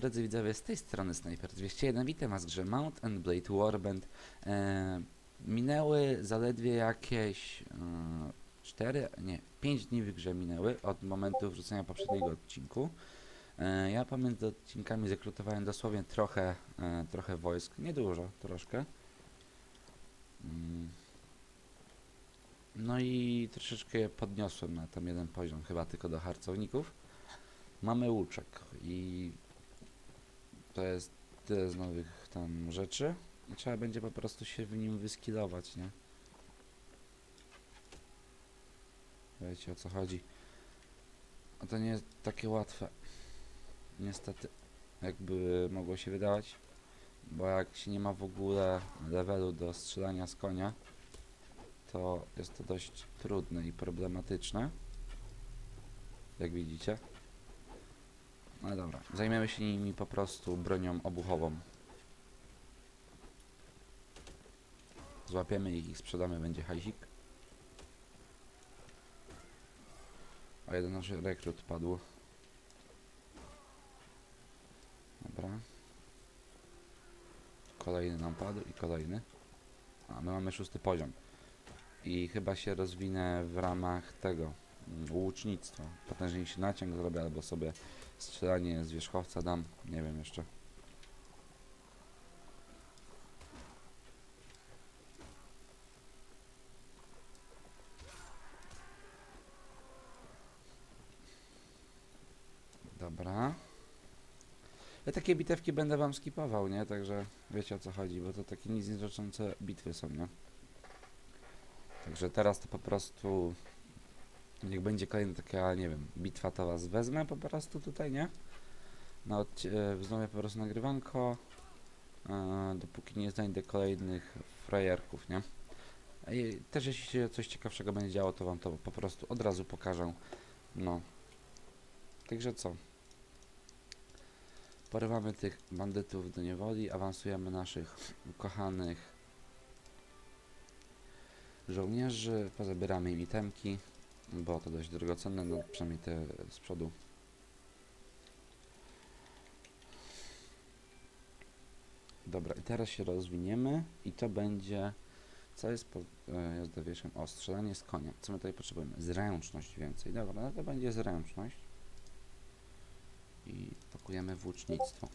drodzy widzowie, z tej strony Sniper 201, witam was w grze Mount and Blade Warband. E, minęły zaledwie jakieś e, 4, nie, 5 dni w grze minęły od momentu wrzucenia poprzedniego odcinku. E, ja pomiędzy odcinkami zakrutowałem dosłownie trochę, e, trochę wojsk, niedużo, troszkę. Mm. No i troszeczkę podniosłem na tam jeden poziom, chyba tylko do harcowników. Mamy łuczek i to jest tyle z nowych tam rzeczy i trzeba będzie po prostu się w nim wyskilować, nie? Wiecie o co chodzi. A to nie jest takie łatwe. Niestety, jakby mogło się wydawać, bo jak się nie ma w ogóle levelu do strzelania z konia, to jest to dość trudne i problematyczne. Jak widzicie. No dobra, zajmiemy się nimi po prostu bronią obuchową. Złapiemy ich i sprzedamy, będzie hajsik. A jeden nasz rekrut padł. Dobra. Kolejny nam padł i kolejny. A my mamy szósty poziom. I chyba się rozwinę w ramach tego mm, łucznictwa. Potężniejszy naciąg zrobię albo sobie strzelanie z wierzchowca dam. Nie wiem jeszcze. Dobra. Ja takie bitewki będę wam skipował, nie? Także wiecie o co chodzi, bo to takie nic bitwy są, nie? Także teraz to po prostu jak będzie kolejna taka, nie wiem, bitwa, to was wezmę po prostu tutaj, nie? E, wznowię po prostu nagrywanko, e, dopóki nie znajdę kolejnych frajerków, nie? Też jeśli się coś ciekawszego będzie działo, to wam to po prostu od razu pokażę. No. Także co? Porywamy tych bandytów do niewoli, awansujemy naszych ukochanych żołnierzy, pozabieramy im itemki, bo to dość drogocenne, no przynajmniej te z przodu. Dobra, i teraz się rozwiniemy i to będzie, co jest pod e, jazdowieszem? O, strzelanie z konia. Co my tutaj potrzebujemy? Zręczność więcej. Dobra, no to będzie zręczność. I pakujemy włócznictwo.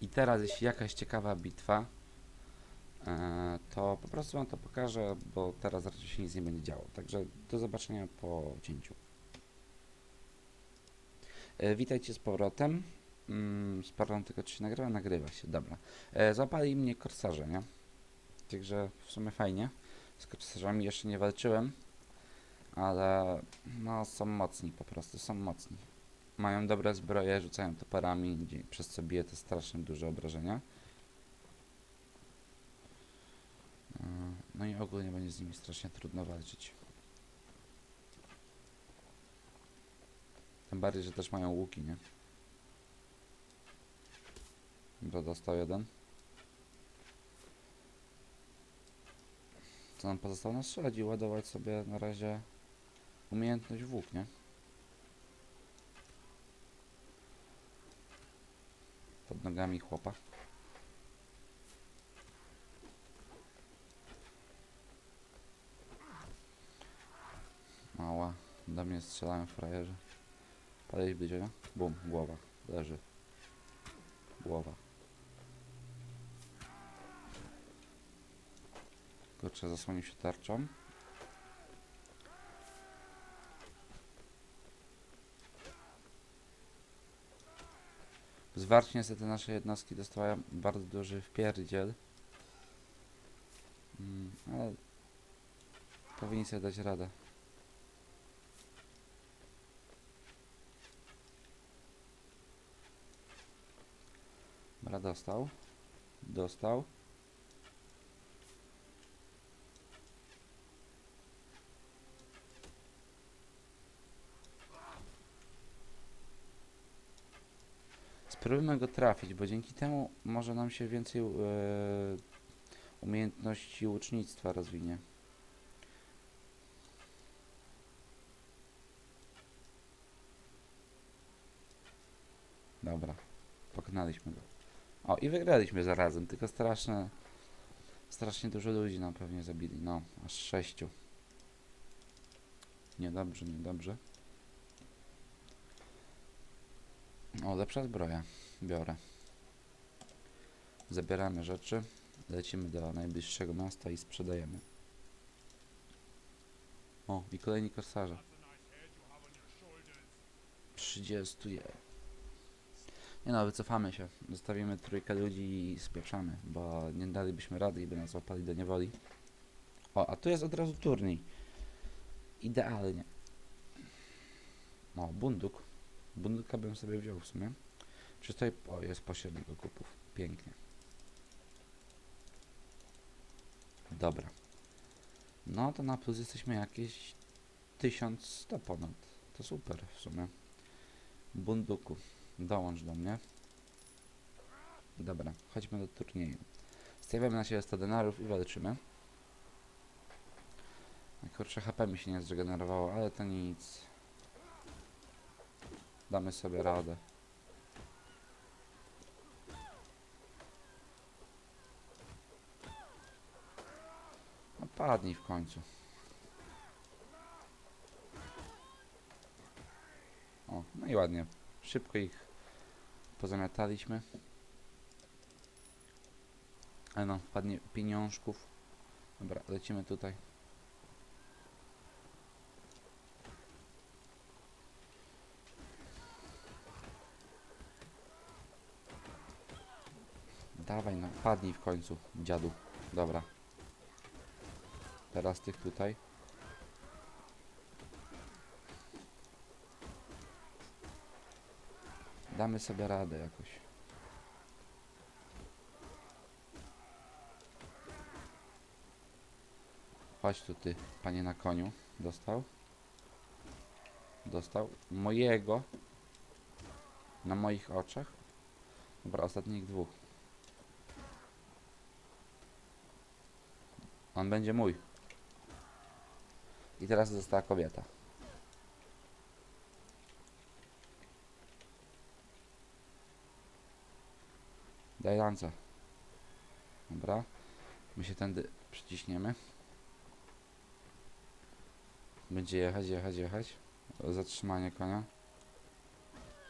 I teraz, jeśli jakaś ciekawa bitwa, e, to po prostu Wam to pokażę, bo teraz się nic nie będzie działo. Także do zobaczenia po cięciu. E, witajcie z powrotem. Mm, sprawdzam tylko, czy się nagrywa. Nagrywa się, dobra. E, złapali mnie korsarze, nie? Także w sumie fajnie. Z korsarzami jeszcze nie walczyłem, ale no są mocni po prostu, są mocni. Mają dobre zbroje, rzucają toporami, gdzie- przez co bije to strasznie duże obrażenia. E, No i ogólnie będzie z nimi strasznie trudno walczyć. Tym bardziej, że też mają łuki, nie? Dobra, dostał jeden. Co nam pozostało? No strzelać ładować sobie na razie umiejętność w łuk, nie? Pod nogami chłopa. Do mnie strzelają frajerzy. Palić będzie, Bum, głowa. Leży. Głowa. Kurczę, zasłonił się tarczą. Zwarcie niestety nasze jednostki dostały bardzo duży wpierdziel. Mm, ale powinni sobie dać radę. Dostał. Dostał. Spróbujmy go trafić, bo dzięki temu może nam się więcej e, umiejętności łucznictwa rozwinie. Dobra. Pokonaliśmy go. O, i wygraliśmy zarazem, tylko straszne... Strasznie dużo ludzi nam pewnie zabili. No, aż sześciu. Niedobrze, niedobrze. O, lepsza zbroja. Biorę. Zabieramy rzeczy. Lecimy do najbliższego miasta i sprzedajemy. O, i kolejni korsarze. 30 je. Nie no, wycofamy się. Zostawimy trójkę ludzi i spieszamy, bo nie dalibyśmy rady i by nas złapali do niewoli. O, a tu jest od razu turniej. Idealnie. O, bunduk. Bunduka bym sobie wziął w sumie. Czy tutaj... O, jest pośrednik okupów. Pięknie. Dobra. No to na plus jesteśmy jakieś 1100 ponad. To super w sumie. Bunduku. Dołącz do mnie. Dobra, chodźmy do turnieju. Stawiamy na siebie 100 denarów i walczymy. Kurczę, HP mi się nie zregenerowało, ale to nic. Damy sobie radę. No padnij w końcu. O, no i ładnie. Szybko ich pozamiataliśmy. Ale no, wpadnie pieniążków. Dobra, lecimy tutaj. Dawaj no, padnij w końcu, dziadu. Dobra. Teraz tych tutaj. Damy sobie radę jakoś. Chodź tu ty, panie na koniu. Dostał? Dostał. Mojego. Na moich oczach. Dobra, ostatnich dwóch. On będzie mój. I teraz została kobieta. Daj lance. Dobra. My się tędy przyciśniemy. Będzie jechać, jechać, jechać. Zatrzymanie konia.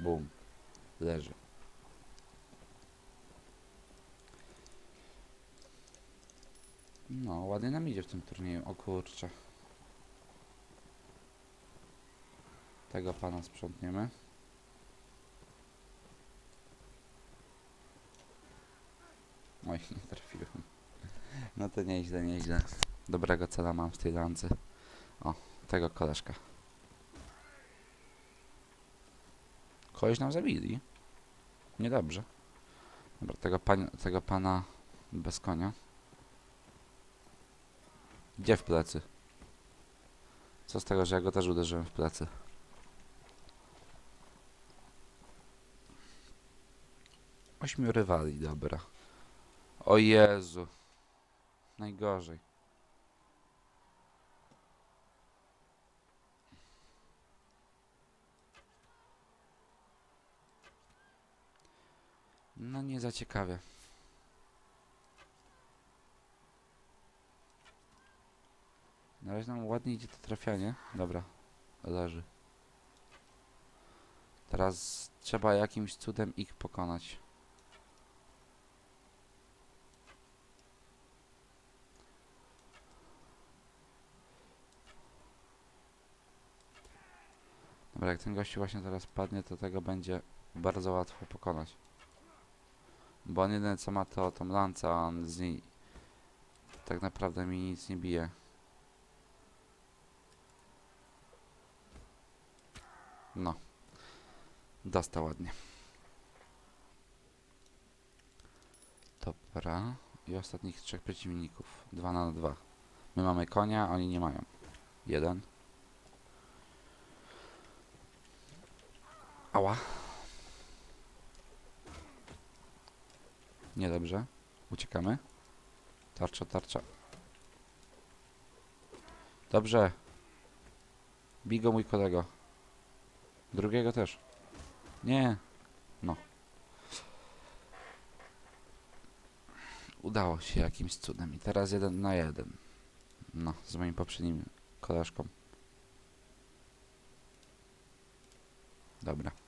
Bum. Leży. No, ładnie nam idzie w tym turnieju. O kurczę. Tego pana sprzątniemy. Oj, nie trafiłem. No to nieźle, nieźle. Dobrego cela mam w tej lance. O, tego koleżka. Kogoś nam zabili. Niedobrze. Dobra, tego, pan, tego pana bez konia. Gdzie w plecy? Co z tego, że ja go też uderzyłem w plecy? Ośmiu rywali, dobra. O Jezu. Najgorzej. No nie za ciekawie. Na razie nam ładnie idzie to trafianie. Dobra, leży. Teraz trzeba jakimś cudem ich pokonać. Dobra, jak ten gościu właśnie teraz padnie, to tego będzie bardzo łatwo pokonać. Bo on jedyne co ma to tą lancę, a on z niej tak naprawdę mi nic nie bije. No. Dostał ładnie. Dobra. I ostatnich trzech przeciwników. Dwa na dwa. My mamy konia, oni nie mają. Jeden. Ała. Niedobrze. Uciekamy. Tarcza, tarcza. Dobrze. Bigo mój kolego. Drugiego też. Nie. No. Udało się jakimś cudem. I teraz jeden na jeden. No, z moim poprzednim koleżką. Dobra.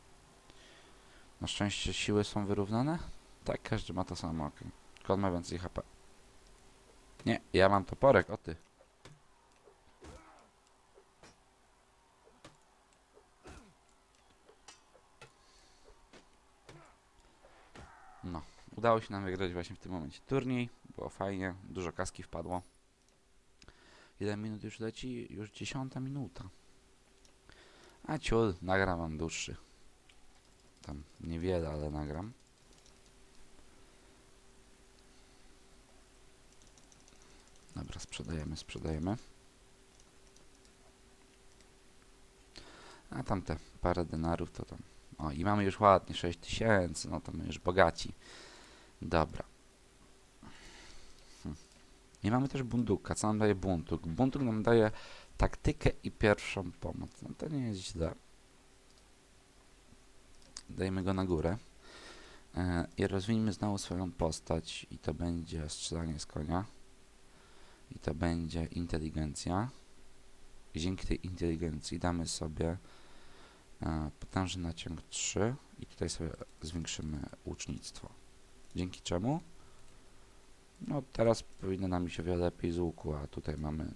Na szczęście siły są wyrównane? Tak, każdy ma to samo, okej. On ma więcej HP. Nie, ja mam toporek, o ty. No, udało się nam wygrać właśnie w tym momencie turniej. Było fajnie, dużo kaski wpadło. Jeden minut już leci, już dziesiąta minuta. A ciul, nagram dłuższy. Tam niewiele, ale nagram. Dobra, sprzedajemy, sprzedajemy. A tamte parę denarów to tam. O, i mamy już ładnie 6000, no to my już bogaci. Dobra. Hm. I mamy też bunduka. Co nam daje bunduk? Bunduk nam daje taktykę i pierwszą pomoc. No to nie jest źle. Dajmy go na górę. E, I rozwijmy znowu swoją postać. I to będzie strzelanie z konia. I to będzie inteligencja. I dzięki tej inteligencji damy sobie e, potężny naciąg 3 i tutaj sobie zwiększymy łucznictwo. Dzięki czemu? No teraz powinno nam się wiele lepiej z łuku, a tutaj mamy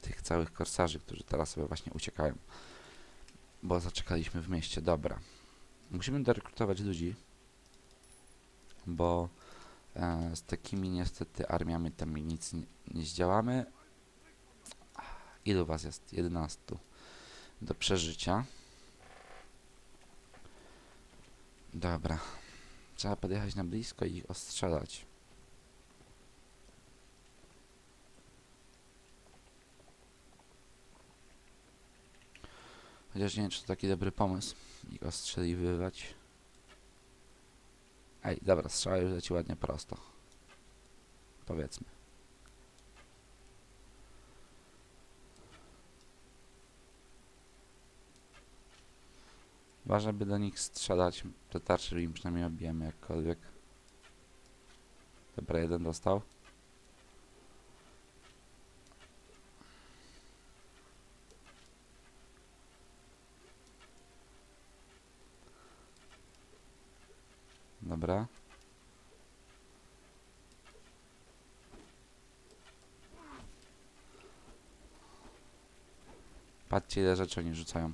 tych całych korsarzy, którzy teraz sobie właśnie uciekają. Bo zaczekaliśmy w mieście. Dobra. Musimy dorekrutować ludzi, bo e, z takimi niestety armiami tam nic nie, nie zdziałamy. Ilu was jest? 11 do przeżycia. Dobra. Trzeba podjechać na blisko i ich ostrzelać. Chociaż nie wiem, czy to taki dobry pomysł. Ich ostrzeliwywać. Ej, dobra, strzała już leci ładnie prosto. Powiedzmy. Ważne by do nich strzelać. Te tarcze im przynajmniej obijemy jakkolwiek. Dobra, jeden dostał. Dobra. Patrzcie ile rzeczy oni rzucają.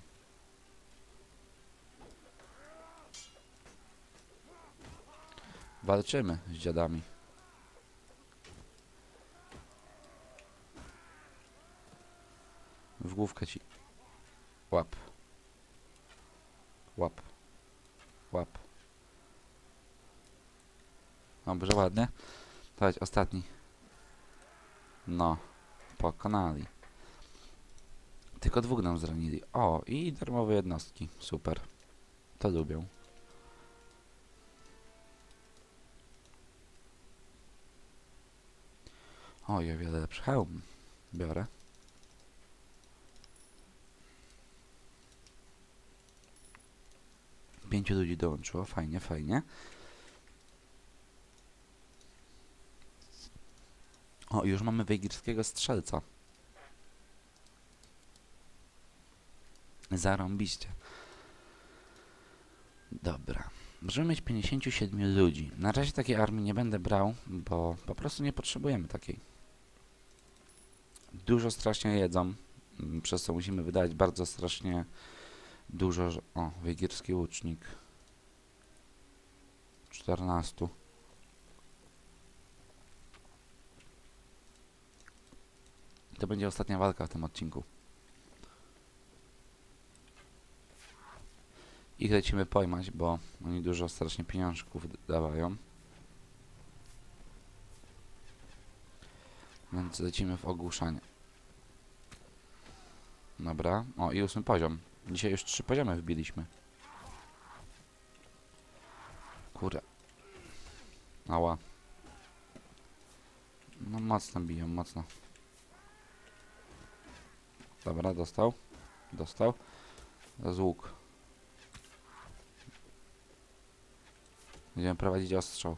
Walczymy z dziadami. W główkę ci. Łap. Łap. Dobrze, ładnie. Dawaj, ostatni. No. Pokonali. Tylko dwóch nam zranili. O, i darmowe jednostki. Super. To lubią. O, o wiele lepszy hełm. Biorę. Pięciu ludzi dołączyło. Fajnie, fajnie. O, już mamy wejgirskiego strzelca. Zarąbiście. Dobra. Możemy mieć 57 ludzi. Na razie takiej armii nie będę brał, bo po prostu nie potrzebujemy takiej. Dużo strasznie jedzą, mm, przez co musimy wydać bardzo strasznie dużo... O, wejgierski łucznik. 14. To będzie ostatnia walka w tym odcinku. Ich lecimy pojmać, bo oni dużo strasznie pieniążków dawają. Więc lecimy w ogłuszanie. Dobra. O, i ósmy poziom. Dzisiaj już trzy poziomy wbiliśmy. Kurde. Ała. No mocno biją, mocno. Dobra, dostał. Dostał. Z łuk. Będziemy prowadzić ostrzał.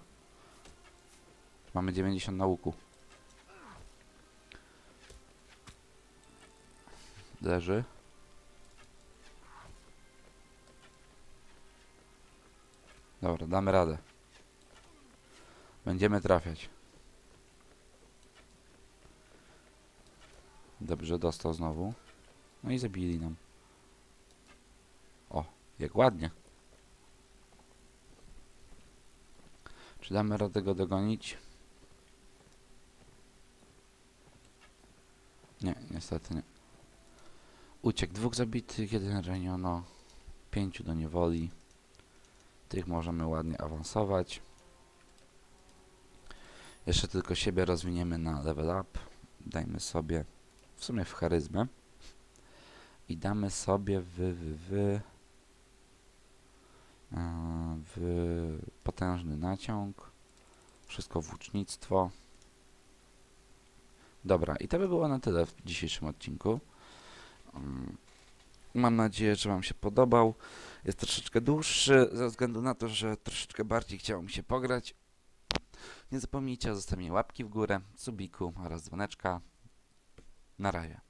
Mamy 90 na łuku. Leży. Dobra, damy radę. Będziemy trafiać. Dobrze, dostał znowu. No i zabili nam. O, jak ładnie. Czy damy radę go dogonić? Nie, niestety nie. Uciekł dwóch zabitych, jeden raniono, pięciu do niewoli. Tych możemy ładnie awansować. Jeszcze tylko siebie rozwiniemy na level up. Dajmy sobie w sumie w charyzmę. I damy sobie w, w, w, e, w potężny naciąg. Wszystko włócznictwo. Dobra, i to by było na tyle w dzisiejszym odcinku. Mm, Mam nadzieję, że Wam się podobał. Jest troszeczkę dłuższy, ze względu na to, że troszeczkę bardziej chciało mi się pograć. Nie zapomnijcie o zostawieniu łapki w górę, subiku oraz dzwoneczka. Na razie.